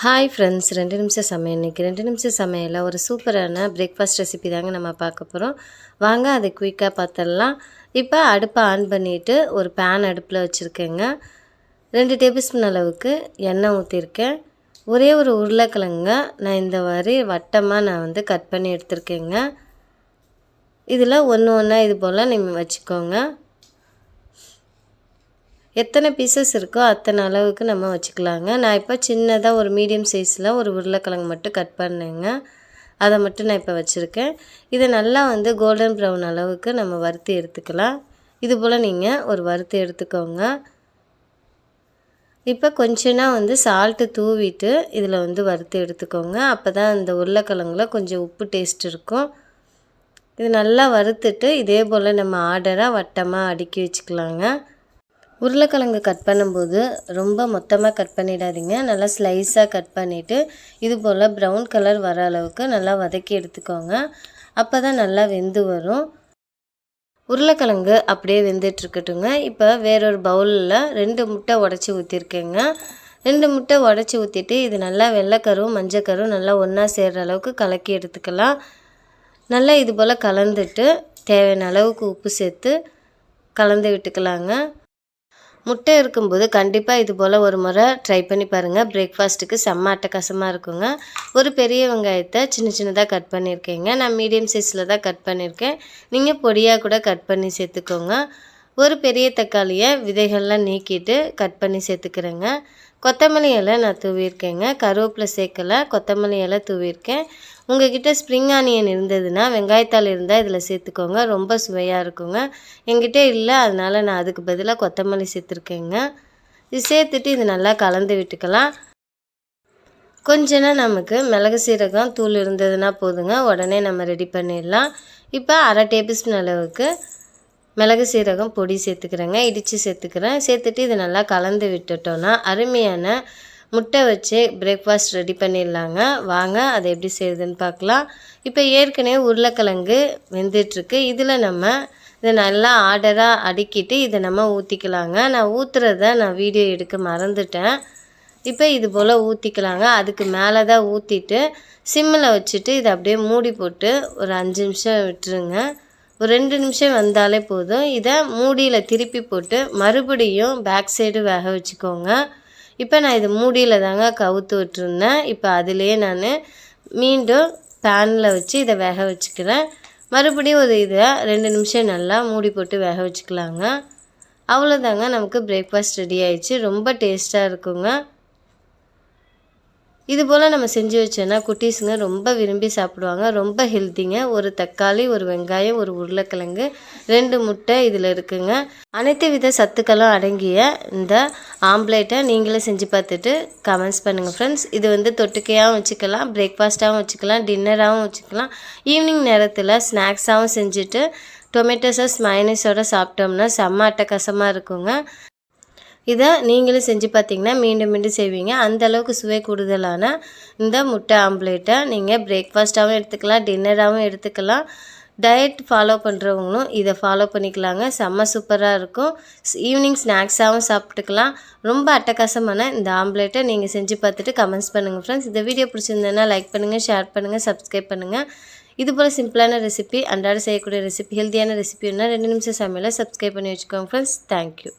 Hi friends ரெண்டு நிமிஷம் சமையல். இன்றைக்கி ரெண்டு நிமிஷம் சமையலில் ஒரு சூப்பரான பிரேக்ஃபாஸ்ட் ரெசிபி தாங்க நம்ம பார்க்க போகிறோம் வாங்க அதை குயிக்காக பார்த்துடலாம். இப்போ அடுப்பை ஆன் பண்ணிவிட்டு ஒரு பேன் அடுப்பில் வச்சுருக்கேங்க. ரெண்டு டேபிள் ஸ்பூன் அளவுக்கு எண்ணெய் ஊற்றிருக்கேன் ஒரே ஒரு உருளைக்கிழங்க நான் இந்த மாதிரி வட்டமாக நான் வந்து கட் பண்ணி எடுத்திருக்கேங்க. இதில் ஒன்று ஒன்றா இது போல் நீங்கள் வச்சுக்கோங்க. எத்தனை பீசஸ் இருக்கோ அத்தனை அளவுக்கு நம்ம வச்சுக்கலாங்க. நான் இப்போ சின்னதாக ஒரு மீடியம் சைஸில் ஒரு உருளைக்கிழங்கு மட்டும் கட் பண்ணேங்க. அதை மட்டும் நான் இப்போ வச்சுருக்கேன். இதை நல்லா வந்து கோல்டன் ப்ரௌன் அளவுக்கு நம்ம வறுத்து எடுத்துக்கலாம். இது போல் நீங்கள் ஒரு வறுத்து எடுத்துக்கோங்க. இப்போ கொஞ்சனா வந்து சால்ட்டு தூவிட்டு இதில் வந்து வறுத்து எடுத்துக்கோங்க. அப்போ தான் இந்த உருளைக்கிழங்குல கொஞ்சம் உப்பு டேஸ்ட் இருக்கும். இது நல்லா வறுத்துட்டு இதே போல் நம்ம ஆர்டராக வட்டமாக அடுக்கி வச்சுக்கலாங்க. உருளைக்கிழங்கு கட் பண்ணும்போது ரொம்ப மொத்தமாக கட் பண்ணிடாதீங்க. நல்லா ஸ்லைஸாக கட் பண்ணிவிட்டு இது போல் ப்ரௌன் கலர் வர அளவுக்கு நல்லா வதக்கி எடுத்துக்கோங்க. அப்போ தான் நல்லா வெந்து வரும். உருளைக்கிழங்கு அப்படியே வெந்துட்டுருக்கட்டுங்க இப்போ வேறொரு பவுலில் ரெண்டு முட்டை உடச்சி ஊற்றிருக்கேங்க ரெண்டு முட்டை உடச்சி ஊற்றிட்டு இது நல்லா வெள்ளைக்கரும் மஞ்சக்கரும் நல்லா ஒன்றா சேர்கிற அளவுக்கு கலக்கி எடுத்துக்கலாம். நல்லா இது போல் கலந்துட்டு தேவையான அளவுக்கு உப்பு சேர்த்து கலந்து விட்டுக்கலாங்க. முட்டை இருக்கும்போது கண்டிப்பாக இது போல் ஒரு முறை ட்ரை பண்ணி பாருங்கள் பிரேக்ஃபாஸ்ட்டுக்கு செம்ம அட்டகாசமாக இருக்குங்க. ஒரு பெரிய வெங்காயத்தை சின்ன சின்னதாக கட் பண்ணியிருக்கேங்க. நான் மீடியம் சைஸில் தான் கட் பண்ணியிருக்கேன். நீங்கள் பொடியாக கூட கட் பண்ணி சேர்த்துக்கோங்க. ஒரு பெரிய தக்காளியை விதைகள்லாம் நீக்கிட்டு கட் பண்ணி சேர்த்துக்கிறேங்க. கொத்தமல்லி இலை நான் தூவியிருக்கேங்க. கருவேப்பிலை சேர்க்கலை. கொத்தமல்லி இலை தூவியிருக்கேன். உங்ககிட்ட ஸ்ப்ரிங் ஆனியன் இருந்ததுன்னா வெங்காயத்தாள் இருந்தால் இதில் சேர்த்துக்கோங்க. ரொம்ப சுவையாக இருக்குங்க. எங்கிட்ட இல்லை அதனால் நான் அதுக்கு பதிலாக கொத்தமல்லி சேர்த்துருக்கேங்க. இது சேர்த்துட்டு இது நல்லா கலந்து விட்டுக்கலாம். கொஞ்சனா நமக்கு மிளகு சீரகம் தூள் இருந்ததுன்னா போதுங்க. உடனே நம்ம ரெடி பண்ணிடலாம். இப்போ அரை டேபிள்ஸ்பூன் அளவுக்கு மிளகு சீரகம் பொடி சேர்த்துக்கிறேங்க இடித்து சேர்த்துக்கிறேன். சேர்த்துட்டு இது நல்லா கலந்து விட்டுட்டோன்னா அருமையான முட்டை வச்சு பிரேக்ஃபாஸ்ட் ரெடி பண்ணிடலாங்க. வாங்க அதை எப்படி செய்யுதுன்னு பார்க்கலாம். இப்போ ஏற்கனவே உருளைக்கிழங்கு வெந்துட்டுருக்கு. இதில் நம்ம இதை நல்லா ஆர்டராக அடுக்கிட்டு இதை நம்ம ஊற்றிக்கலாங்க நான் ஊற்றுறத நான் வீடியோ எடுக்க மறந்துட்டேன். இப்போ இது போல் ஊற்றிக்கலாங்க அதுக்கு மேலே தான் ஊற்றிட்டு சிம்மில் வச்சுட்டு இதை அப்படியே மூடி போட்டு ஒரு அஞ்சு நிமிஷம் விட்டுருங்க. ஒரு ரெண்டு நிமிஷம் வந்தாலே போதும். இதை மூடியில் திருப்பி போட்டு மறுபடியும் பேக் சைடு வேக வச்சுக்கோங்க. இப்போ நான் இது மூடியில் தாங்க கவுத்து விட்டுருந்தேன். இப்போ அதுலேயே நான் மீண்டும் பேனில் வச்சு இதை வேக வச்சுக்கிறேன். மறுபடியும் ஒரு இதை ரெண்டு நிமிஷம் நல்லா மூடி போட்டு வேக வச்சுக்கலாங்க. அவ்வளோதாங்க நமக்கு பிரேக்ஃபாஸ்ட் ரெடி ஆயிடுச்சு. ரொம்ப டேஸ்ட்டாக இருக்குங்க. இது போல் நம்ம செஞ்சு வச்சோன்னா குட்டீஸுங்க ரொம்ப விரும்பி சாப்பிடுவாங்க. ரொம்ப ஹெல்த்திங்க. ஒரு தக்காளி ஒரு வெங்காயம் ஒரு உருளைக்கிழங்கு ரெண்டு முட்டை இதில் இருக்குங்க. அனைத்து வித சத்துக்களும் அடங்கிய இந்த ஆம்லேட்டை நீங்களே செஞ்சு பார்த்துட்டு கமெண்ட்ஸ் பண்ணுங்கள் ஃப்ரெண்ட்ஸ் இது வந்து தொட்டுக்கையாகவும் வச்சுக்கலாம் பிரேக்ஃபாஸ்ட்டாகவும் வச்சுக்கலாம் டின்னராகவும் வச்சுக்கலாம். ஈவினிங் நேரத்தில் ஸ்நாக்ஸாகவும் செஞ்சுட்டு டொமேட்டோ சாஸ் மைனஸோடு சாப்பிட்டோம்னா செம்ம அட்டகாசமாக இருக்குங்க. இதை நீங்களும் செஞ்சு பார்த்தீங்கன்னா மீண்டும் மீண்டும் செய்வீங்க. அந்தளவுக்கு சுவை கூடுதலான இந்த முட்டை ஆம்லேட்டை நீங்கள் பிரேக்ஃபாஸ்ட்டாகவும் எடுத்துக்கலாம் டின்னராகவும் எடுத்துக்கலாம். டயட் ஃபாலோ பண்ணுறவங்களும் இதை ஃபாலோ பண்ணிக்கலாங்க. செம்ம சூப்பராக இருக்கும். ஈவினிங் ஸ்நாக்ஸாகவும் சாப்பிட்டுக்கலாம். ரொம்ப அட்டகாசமான இந்த ஆம்லேட்டை நீங்கள் செஞ்சு பார்த்துட்டு கமெண்ட்ஸ் பண்ணுங்கள் ஃப்ரெண்ட்ஸ் இந்த வீடியோ பிடிச்சிருந்தேன்னா லைக் பண்ணுங்கள் ஷேர் பண்ணுங்கள் சப்ஸ்கிரைப் பண்ணுங்கள் இது போல் சிம்பிளான ரெசிபி அன்றாட செய்யக்கூடிய ரெசிபி ஹெல்த்தியான ரெசிபி ரெண்டு நிமிஷம் சமையலை சப்ஸ்கிரைப் பண்ணி வச்சுக்கோங்க ஃப்ரெண்ட்ஸ் தேங்க்யூ